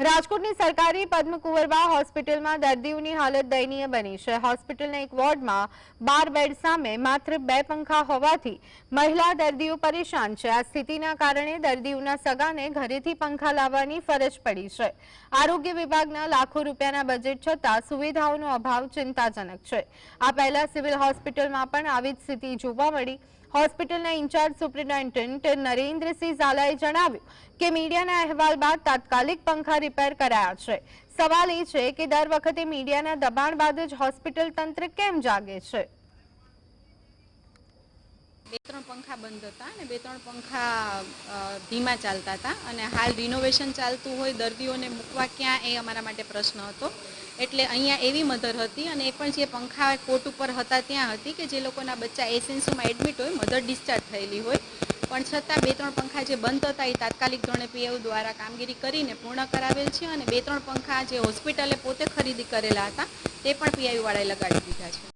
રાજકોટની સરકારી પદ્મકુંવરબા હોસ્પિટલમાં દર્દીઓની હાલત દયનીય બની છે. હોસ્પિટલના એક વોર્ડમાં બાર બેડ સામે માત્ર બે પંખા હોવાથી મહિલા દર્દીઓ પરેશાન છે. આ સ્થિતિના કારણે દર્દીઓના સગાને ઘરેથી પંખા લાવવાની ફરજ પડી છે. આરોગ્ય વિભાગના લાખો રૂપિયાના બજેટ છતાં સુવિધાઓનો અભાવ ચિંતાજનક છે. આ પહેલા સિવિલ હોસ્પિટલમાં પણ આવી જ સ્થિતિ જોવા મળી. હોસ્પિટલના ઇન્ચાર્જ સુપ્રિન્ટેન્ડન્ટ નરેન્દ્રસિંહ ઝાલાએ જણાવ્યું કે મીડિયાના અહેવાલ બાદ તાત્કાલિક પંખા રિપેર કરાયા છે. સવાલ એ છે કે દર વખતે મીડિયાના દબાણ બાદ જ હોસ્પિટલ તંત્ર કેમ જાગે છે? બે ત્રણ પંખા બંધ હતા અને બે ત્રણ પંખા ધીમા ચાલતા હતા અને હાલ રિનોવેશન ચાલતું હોય, દર્દીઓને મૂકવા ક્યાં એ અમારા માટે પ્રશ્ન હતો. એટલે અહીંયા એવી મધર હતી અને એ પણ જે પંખા કોટ ઉપર હતા ત્યાં હતી કે જે લોકોના બચ્ચા એસએનસીમાં એડમિટ હોય, મધર ડિસ્ચાર્જ થયેલી હોય. પણ છતાં બે ત્રણ પંખા જે બંધ હતા એ તાત્કાલિક ધોરણે પીએવ દ્વારા કામગીરી કરીને પૂર્ણ કરાવેલ છે અને બે ત્રણ પંખા જે હોસ્પિટલે પોતે ખરીદી કરેલા હતા, તે પણ પીઆઈ વાળાએ લગાડી દીધા છે.